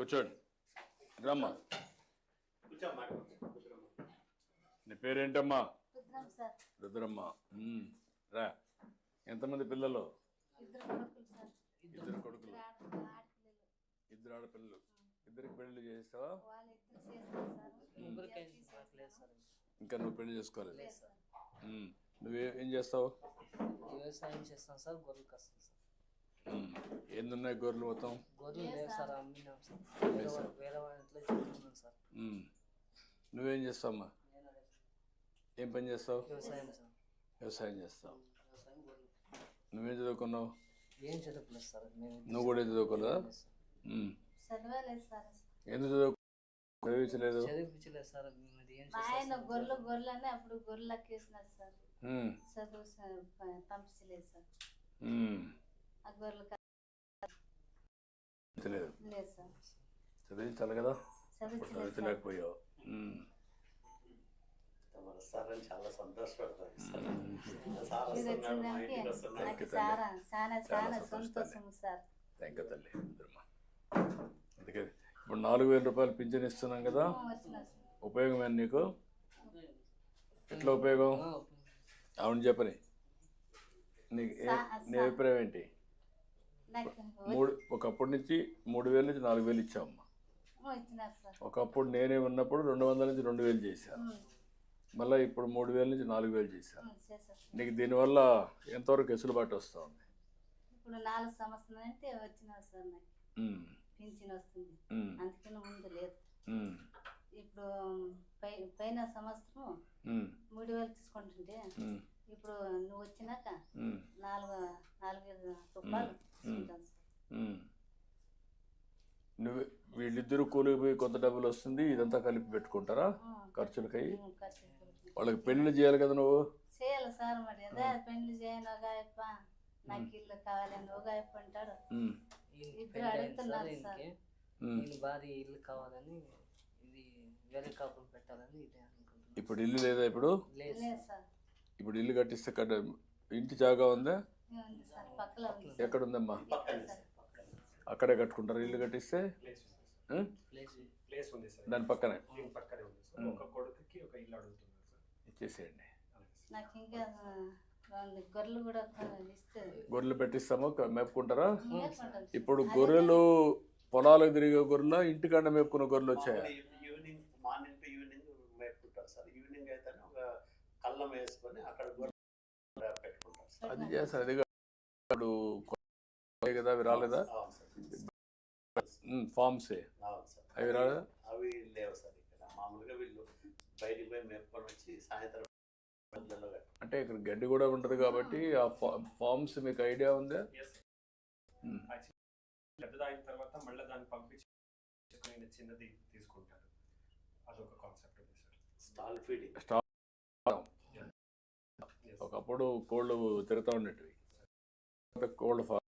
కూర్చోండి. రమ్మా. నీ పేరేంటమ్మా? రుద్రమ్మ. రా. ఎంతమంది పిల్లలు? ఇద్దరు కొడుకులు సార్. ఇద్దరు కొడుకులు. ఇద్దరు ఆడ- ఆడపిల్లలు ఇద్దరు ఆడపిల్లలు. ఇద్దరికి పెళ్ళి చేస్తావా ఇంకా నువ్వు పెళ్ళి చేసుకోలేదు? నువ్వే ఏం చేస్తావు? వ్యవసాయం చేస్తాం సార్ గొర్రెలు కస్తాం సార్. ఎన్నున్నాయి గొర్రెలు మొత్తం? నువ్వేం చేస్తావమ్మా? ఏం పని చేస్తావు? వ్యవసాయం సార్. వ్యవసాయం చేస్తావు. నువ్వేం చదువుకున్నావు? నువ్వు కూడా ఏం చదువుకోలేదా? ఎందుకు చదువు? చదివించలేదు? చదివించలేదు సార్. ఆయన గొర్రెలు గొర్రెలు అని అప్పుడు గొర్రెలు అక్కేసినారు సార్. చదువు పంపించలేదు సార్. లేదు సార్. చదివించాలి కదా? చదివించలేకపోయావు సార్. చాలా సార్ థ్యాంక్ తల్లి. అందుకే ఇప్పుడు నాలుగు వేల రూపాయలు పింఛన్ ఇస్తున్నాం కదా? వచ్చినారు సార్. ఉపయోగం ఏంటి నీకు? ఎట్లా ఉపయోగం? అవును చెప్పని. నీకు నీ అభిప్రాయం ఏంటి? మూడు ఒకప్పటి నుంచి మూడు వేల నుంచి నాలుగు వేలు ఇచ్చామమ్మా సార్. ఒకప్పుడు నేనే ఉన్నప్పుడు రెండు వందల నుంచి రెండు వేలు చేశాను మళ్ళీ ఇప్పుడు మూడు వేల నుంచి నాలుగు వేలు చేశాను నీకు దీనివల్ల ఎంతవరకు వెసులుబాటు వస్తుంది? ఇప్పుడు నాలుగు సంవత్సరాలు అంటే వచ్చినారు సార్ నాకు. ఉమ్, పింఛన్ వస్తుంది. ఉమ్, అందుకని ముందు లేదు. ఇప్పుడు పై పైన సంవత్సరం మూడు వేలు తీసుకుంటుంటే ఇప్పుడు నువ్వు వచ్చినాక నాలుగు నాలుగు వేల రూపాయలు తీసుకుంటాను సార్. ఉమ్. నువ్వు వీళ్ళిద్దరూ కూలికి పోయి కొంత డబ్బులు వస్తుంది ఇదంతా కలిపి పెట్టుకుంటారా? ఖర్చులకై. వాళ్ళకి పెళ్ళి చేయాలి కదా నువ్వు? చేయాలి సార్ మరి అదే పెళ్ళి చేయను గాయప్ప నాకు ఇల్లు కావాలని ఒక గాయప్ప అంటాడు ఇప్పుడు అడుగుతున్నారు సార్. ఇల్లు కావాలని ఇది వేరే కాపులు పెట్టాలని ఇదే అనుకుంటున్నాను. ఇప్పుడు ఇల్లు లేదా ఇప్పుడు? లేదు లేదు సార్. ఇప్పుడు ఇల్లు కట్టిస్తే కట్ట ఇంటి జాగా ఉందా? ఉంది సార్ పక్కన ఉంది సార్. ఎక్కడ ఉందమ్మా అక్కడే కట్టుకుంటారు ఇల్లు కట్టిస్తే? దాని పక్కనే? దీని పక్కనే ఉంది సార్. ఉం. ఒక కొడుకుకి ఒక ఇల్లు అడుగుతున్నారు సార్. ఇచ్చేసేయండి. గొర్రెలు పెట్టిస్తామో మేపుకుంటారా. ఇప్పుడు గొర్రెలు పొలాలకు తిరిగే గొర్రెల ఇంటికాడ మేపుకున్న గొర్రెలు వచ్చాయా? కళ్ళం వేసుకొని అక్కడ పెట్టుకుంటారు అది చేస్తారు అది కాదు. ఇప్పుడు కదా అవి రాలేదా? ఫామ్సే అవి రాలేదా? అవి లేవు సార్ ఇక్కడ. మామూలుగా వీళ్ళు బయటికి పోయి మేపుకొని వచ్చి సాయంత్రం అంటే ఇక్కడ గడ్డి కూడా ఉంటుంది కాబట్టి ఆ. ఫా- ఫామ్స్ మీకు ఐడియా ఉందా? పెద్దదైన తర్వాత మళ్ళీ దాన్ని పంపించి చిన్నది తీసుకుంటారు. అదొక కాన్సెప్ట్ స్టాల్ ఫీడింగ్. Yes. ఒకప్పుడు కోళ్ళు తిరుగుతూ ఉండేటివి. తర్వాత కోళ్ళ ఫామ్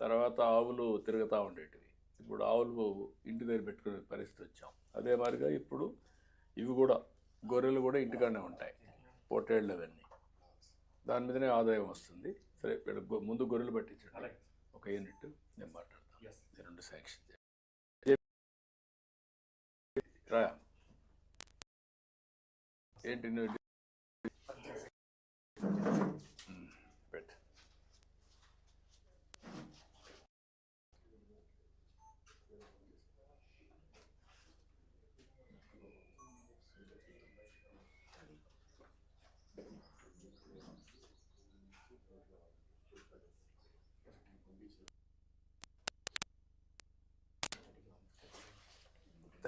తర్వాత ఆవులు తిరుగుతూ ఉండేటివి. ఇప్పుడు ఆవులు ఇంటి దగ్గర పెట్టుకునే పరిస్థితి వచ్చాం. అదే మాదిరిగా ఇప్పుడు ఇవి కూడా గొర్రెలు కూడా ఇంటికాడనే ఉంటాయి. పొట్టేళ్ళు అవన్నీ. దాని మీదనే ఆదాయం వస్తుంది. సరే ముందు గొర్రెలు పట్టించండి. ఒక యూనిట్ నేను మాట్లాడతాను. రెండు శాంక్షన్ ఏంటి నువ్వు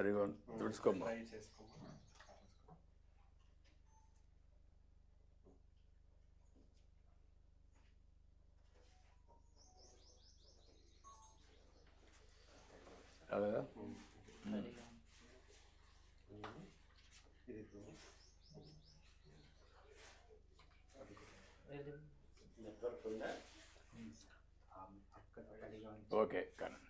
సరిగా తుడుచుకోమ్మా ట్రై చేసుకోమా అలాగా రెడీగా ఉంది.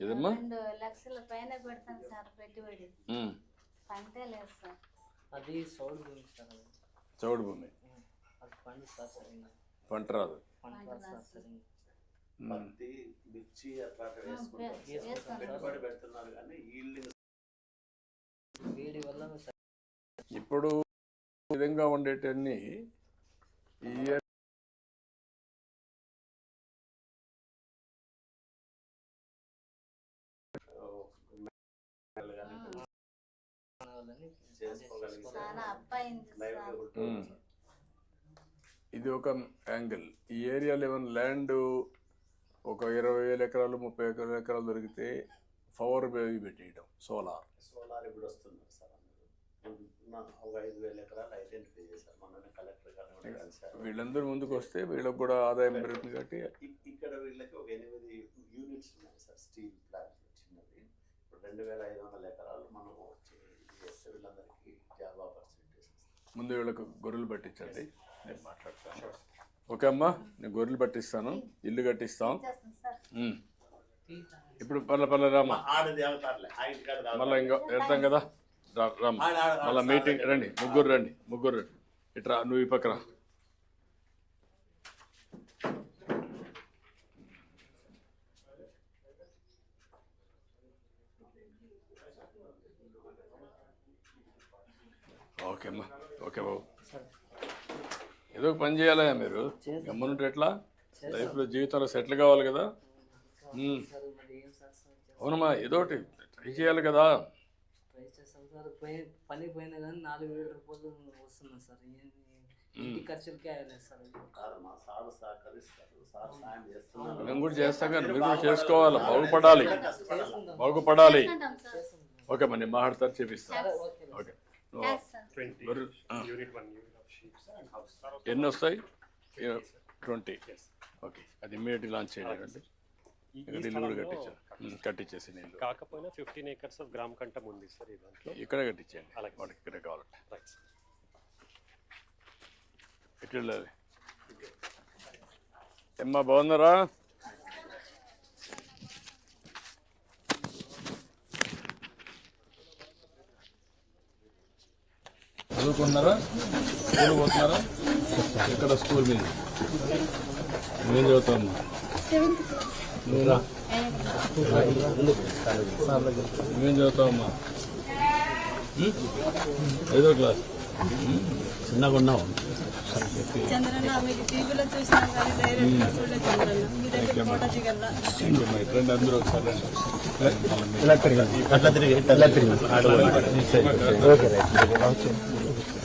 ఏదమ్మా? రెండు లక్షల పైన పెడతాం సార్ పెట్టుబడి. అది సౌడు భూమి సార్ చౌడు భూమి. అది పండు సార్ సరిగ్గా. పంట రాదు. పంట రాదు. సార్ సరిగ్గా. ఉమ్. పత్తి మిర్చి పెట్టుబడి పెడుతున్నారు కానీ ఈల్డింగ్ వేడి వల్ల ఇప్పుడు ఈ విధంగా ఉండేటన్ని ఈ ఇది ఒక యాంగిల్. ఈ ఏరియాలో ఏమైనా ల్యాండ్ ఒక ఇరవై వేల ఎకరాలు ముప్పై ఎకరాలు ఎకరాలు దొరికితే పవర్ బేవి పెట్టేయడం సోలార్. సోలార్ ఇప్పుడు వస్తున్నారు సార్ ఒక ఐదు వేల ఎకరాలు ఐడెంటిఫై చేశారు. కలెక్టర్ గారు వీళ్ళందరూ ముందుకు వస్తే వీళ్ళకి కూడా ఆదాయం పెరుగుతుంది కాబట్టి ఇక్కడ వీళ్ళకి ఒక ఎనిమిది యూనిట్స్ ఉన్నాయి సార్ స్టీల్ ప్లాంట్ చిన్నది. ఇప్పుడు రెండు వేల ఐదు వందల ఎకరాలు మనం వచ్చి చేస్తే వీళ్ళందరికీ జాబ్ ఆపర్చునిటీస్ ముందు వీళ్ళకు గొర్రెలు పట్టించండి. నేను మాట్లాడతాను. ఓకే అమ్మా నేను గొర్రెలు పట్టిస్తాను. ఇల్లు కట్టిస్తాం. ఇప్పుడు అవుతారులే ఆ ఇంటికాడ మళ్ళీ ఇంకా వెళ్తాం కదా? రా రామ్మా. ఆడ- ఆడ- ఆడ మళ్ళీ మీటింగ్. రండి ముగ్గురు రండి ముగ్గురు రండి. ఇట్రా నువ్వు ఈ పక్కన ఓకే అమ్మా. ఓకే బాబు. సరే ఏదో ఒక పని చేయాలా మీరు? గమ్మునుంటే ఎట్లా? లైఫ్లో జీవితంలో సెటిల్ కావాలి కదా? అవునమ్మా ఏదో ఒకటి ట్రై చేయాలి కదా. పని పోయినా కానీ నాలుగు వేల రూపాయలు వస్తున్నాయి సార్. మేము. కూడా చేస్తాం కానీ మీరు కూడా చేసుకోవాలి? బాగుపడాలి. బాగుపడాలి. ఓకే మరి నేను మాట్లాడతాను చేపిస్తాను. ఓకే. ఎన్ని వస్తాయి ట్వంటీ Yes. ఓకే అది ఇమీడియట్లీ లాంచ్ చేయాలండి ఇల్లు కూడా ఉమ్, కట్టించేసి నీళ్ళు కాకపోయినా ఫిఫ్టీన్ ఏకర్స్ ఆఫ్ గ్రామ్ కంటం ఉంది సార్ ఈ దాంట్లో. ఇక్కడే కట్టించండి అలాగే. వాడికి ఇక్కడే కావాలంటే. రైట్ సార్ ఎటు వెళ్ళాలి? ఏమ్మా బాగున్నారా? చదువుకున్నారా స్కూల్ పోతున్నారా? ఎక్కడ స్కూల్ మీద? ఏం నువ్వు నువ్వేం చదువుతావమ్మా? ఐదో క్లాస్. చిన్నగా ఉన్నావు ఫ్రెండ్ అందరూ ఒకసారి రండి. అందరు రండి అమ్మా అటువైపు చూడండి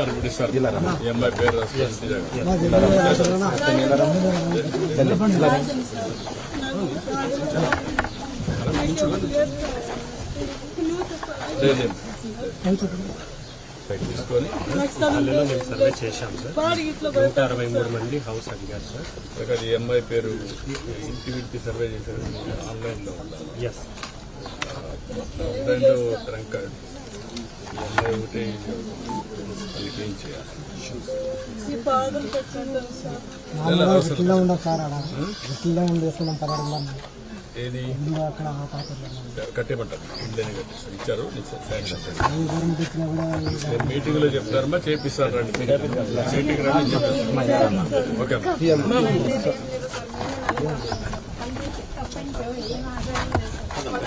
ఇప్పుడు ఈ అమ్మాయి పేరు తీసుకొని పల్లెలో మేము సర్వే చేశాం సార్. నూట అరవై మూడు మంది హౌస్ అడిగారు సార్. ఇక్కడ ఈ అమ్మాయి పేరు ఇంటి ఇంటి సర్వే చేశారు. ఆన్లైన్లో ఉండాలి ఎస్ ఆన్లైన్లో ట్రంక్ కార్డ్. ఈ అమ్మాయి ఒకటి వాళ్ళకి ఏం చేయాలి ఈ పాదలు సార్ నెల కింద ఏది అక్కడ కట్టేమంటారు ఇంట్లోనే కట్టిస్తారు ఇచ్చారు మీటింగ్లో చెప్తారమ్మా చేపిస్తారు రండి మీటింగ్ రండి ఓకే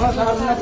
Ha, daha